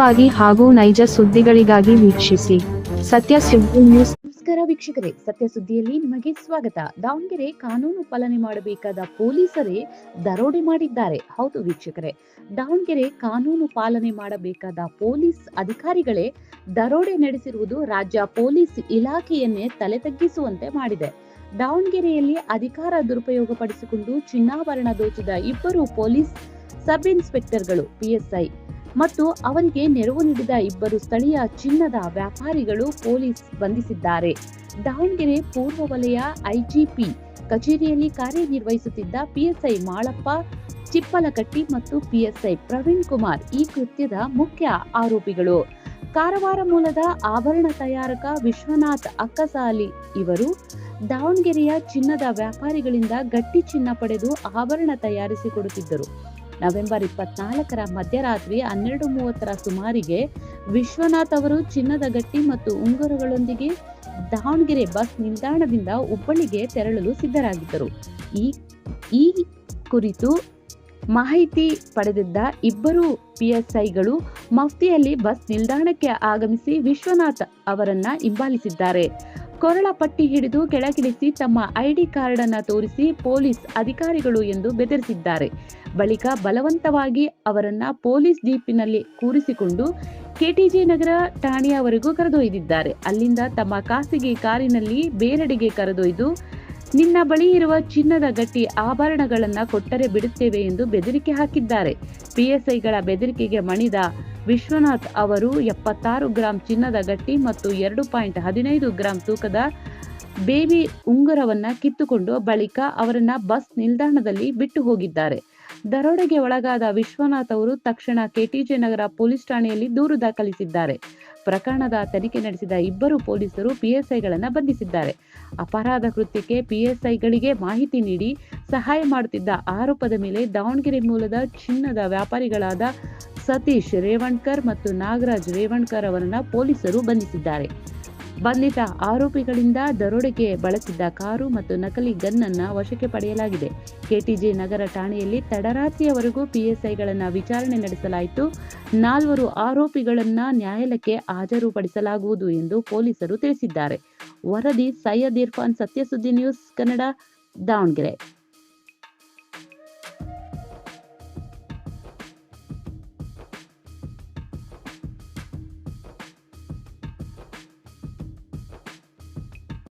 ವಾಗಿ ಹಾಗೂ ನೈಜ ಸುದ್ದಿಗಳಿಗಾಗಿ ವೀಕ್ಷಿಸಿ. ಸತ್ಯ ಸುದ್ದಿ ನ್ಯೂಸ್. ನಮಸ್ಕಾರ ವೀಕ್ಷಕರೇ, ಸತ್ಯ ಸುದ್ದಿಯಲ್ಲಿ ನಿಮಗೆ ಸ್ವಾಗತ. ದಾವಣಗೆರೆ ಕಾನೂನು ಪಾಲನೆ ಮಾಡಬೇಕಾದ ಪೊಲೀಸರೇ ದರೋಡೆ ಮಾಡಿದ್ದಾರೆ. ಹೌದು ವೀಕ್ಷಕರೇ, ದಾವಣಗೆರೆ ಕಾನೂನು ಪಾಲನೆ ಮಾಡಬೇಕಾದ ಪೊಲೀಸ್ ಅಧಿಕಾರಿಗಳೇ ದರೋಡೆ ನಡೆಸಿರುವುದು ರಾಜ್ಯ ಪೊಲೀಸ್ ಇಲಾಖೆಯನ್ನೇ ತಲೆ ತಗ್ಗಿಸುವಂತೆ ಮಾಡಿದೆ. ದಾವಣಗೆರೆಯಲ್ಲಿ ಅಧಿಕಾರ ದುರುಪಯೋಗ ಪಡಿಸಿಕೊಂಡು ಚಿನ್ನಾಭರಣ ದೋಚಿದ ಇಬ್ಬರು ಪೊಲೀಸ್ ಸಬ್ ಇನ್ಸ್ಪೆಕ್ಟರ್ಗಳು ಪಿಎಸ್ಐ ಮತ್ತು ಅವರಿಗೆ ನೆರವು ನೀಡಿದ ಇಬ್ಬರು ಸ್ಥಳೀಯ ಚಿನ್ನದ ವ್ಯಾಪಾರಿಗಳು ಪೊಲೀಸ್ ಬಂಧಿಸಿದ್ದಾರೆ. ದಾವಣಗೆರೆ ಪೂರ್ವ ವಲಯ ಐಜಿಪಿ ಕಚೇರಿಯಲ್ಲಿ ಕಾರ್ಯನಿರ್ವಹಿಸುತ್ತಿದ್ದ ಪಿಎಸ್ಐ ಮಾಳಪ್ಪ, ಚಿಪ್ಪಲಕಟ್ಟಿ ಮತ್ತು ಪಿಎಸ್ಐ ಪ್ರವೀಣ್ ಕುಮಾರ್ ಈ ಕೃತ್ಯದ ಮುಖ್ಯ ಆರೋಪಿಗಳು. ಕಾರವಾರ ಮೂಲದ ಆಭರಣ ತಯಾರಕ ವಿಶ್ವನಾಥ್ ಅಕ್ಕಸಾಲಿ ಇವರು ದಾವಣಗೆರೆಯ ಚಿನ್ನದ ವ್ಯಾಪಾರಿಗಳಿಂದ ಗಟ್ಟಿ ಚಿನ್ನ ಪಡೆದು ಆಭರಣ ತಯಾರಿಸಿಕೊಡುತ್ತಿದ್ದರು. ನವೆಂಬರ್ ಇಪ್ಪತ್ನಾಲ್ಕರ ಮಧ್ಯರಾತ್ರಿ ಹನ್ನೆರಡು ಮೂವತ್ತರ ಸುಮಾರಿಗೆ ವಿಶ್ವನಾಥ್ ಅವರು ಚಿನ್ನದ ಗಟ್ಟಿ ಮತ್ತು ಉಂಗುರಗಳೊಂದಿಗೆ ದಾವಣಗೆರೆ ಬಸ್ ನಿಲ್ದಾಣದಿಂದ ಹುಬ್ಬಳ್ಳಿಗೆ ತೆರಳಲು ಸಿದ್ಧರಾಗಿದ್ದರು. ಈ ಈ ಕುರಿತು ಮಾಹಿತಿ ಪಡೆದಿದ್ದ ಇಬ್ಬರು ಪಿಎಸ್ಐಗಳು ಮಫ್ತಿಯಲ್ಲಿ ಬಸ್ ನಿಲ್ದಾಣಕ್ಕೆ ಆಗಮಿಸಿ ವಿಶ್ವನಾಥ್ ಅವರನ್ನ ಹಿಂಬಾಲಿಸಿದ್ದಾರೆ. ಕೊರಳ ಪಟ್ಟಿ ಹಿಡಿದು ಕೆಳಗಿಳಿಸಿ ತಮ್ಮ ಐಡಿ ಕಾರ್ಡ್ ಅನ್ನ ತೋರಿಸಿ ಪೊಲೀಸ್ ಅಧಿಕಾರಿಗಳು ಎಂದು ಬೆದರಿಸಿದ್ದಾರೆ. ಬಳಿಕ ಬಲವಂತವಾಗಿ ಅವರನ್ನ ಪೊಲೀಸ್ ಜೀಪಿನಲ್ಲಿ ಕೂರಿಸಿಕೊಂಡು ಕೆಟಿಜಿ ನಗರ ಠಾಣೆಯವರೆಗೂ ಕರೆದೊಯ್ದಿದ್ದಾರೆ. ಅಲ್ಲಿಂದ ತಮ್ಮ ಖಾಸಗಿ ಕಾರಿನಲ್ಲಿ ಬೇರೆಡೆಗೆ ಕರೆದೊಯ್ದು, ನಿನ್ನ ಬಳಿ ಇರುವ ಚಿನ್ನದ ಗಟ್ಟಿ ಆಭರಣಗಳನ್ನ ಕೊಟ್ಟರೆ ಬಿಡುತ್ತೇವೆ ಎಂದು ಬೆದರಿಕೆ ಹಾಕಿದ್ದಾರೆ. ಪಿಎಸ್ಐಗಳ ಬೆದರಿಕೆಗೆ ಮಣಿದ ವಿಶ್ವನಾಥ್ ಅವರು ಎಪ್ಪತ್ತಾರು ಗ್ರಾಂ ಚಿನ್ನದ ಗಟ್ಟಿ ಮತ್ತು ಎರಡು ಪಾಯಿಂಟ್ ಹದಿನೈದು ಗ್ರಾಂ ತೂಕದ ಬೇಬಿ ಉಂಗುರವನ್ನ ಕಿತ್ತುಕೊಂಡು ಬಳಿಕ ಅವರನ್ನ ಬಸ್ ನಿಲ್ದಾಣದಲ್ಲಿ ಬಿಟ್ಟು ಹೋಗಿದ್ದಾರೆ. ದರೋಡೆಗೆ ಒಳಗಾದ ವಿಶ್ವನಾಥ್ ಅವರು ತಕ್ಷಣ ಕೆಟಿಜೆ ನಗರ ಪೊಲೀಸ್ ಠಾಣೆಯಲ್ಲಿ ದೂರು ದಾಖಲಿಸಿದ್ದಾರೆ. ಪ್ರಕರಣದ ತನಿಖೆ ನಡೆಸಿದ ಇಬ್ಬರು ಪೊಲೀಸರು ಪಿಎಸ್ಐಗಳನ್ನು ಬಂಧಿಸಿದ್ದಾರೆ. ಅಪರಾಧ ಕೃತ್ಯಕ್ಕೆ ಪಿಎಸ್ಐಗಳಿಗೆ ಮಾಹಿತಿ ನೀಡಿ ಸಹಾಯ ಮಾಡುತ್ತಿದ್ದ ಆರೋಪದ ಮೇಲೆ ದಾವಣಗೆರೆ ಮೂಲದ ಚಿನ್ನದ ವ್ಯಾಪಾರಿಗಳಾದ ಸತೀಶ್ ರೇವಣ್ಕರ್ ಮತ್ತು ನಾಗರಾಜ್ ರೇವಣ್ಕರ್ ಅವರನ್ನ ಪೊಲೀಸರು ಬಂಧಿಸಿದ್ದಾರೆ. ಬಂಧಿತ ಆರೋಪಿಗಳಿಂದ ದರೋಡೆಗೆ ಬಳಸಿದ್ದ ಕಾರು ಮತ್ತು ನಕಲಿ ಗನ್ನನ್ನು ವಶಕ್ಕೆ ಪಡೆಯಲಾಗಿದೆ. ಕೆಟಿಜೆ ನಗರ ಠಾಣೆಯಲ್ಲಿ ತಡರಾತ್ರಿಯವರೆಗೂ ಪಿಎಸ್ಐಗಳನ್ನ ವಿಚಾರಣೆ ನಡೆಸಲಾಯಿತು. ನಾಲ್ವರು ಆರೋಪಿಗಳನ್ನ ನ್ಯಾಯಾಲಯಕ್ಕೆ ಹಾಜರುಪಡಿಸಲಾಗುವುದು ಎಂದು ಪೊಲೀಸರು ತಿಳಿಸಿದ್ದಾರೆ. ವರದಿ ಸೈಯದ್ ಇರ್ಫಾನ್ ಸತ್ಯಸುದ್ದಿ ನ್ಯೂಸ್ ಕನ್ನಡ, ದಾವಣಗೆರೆ.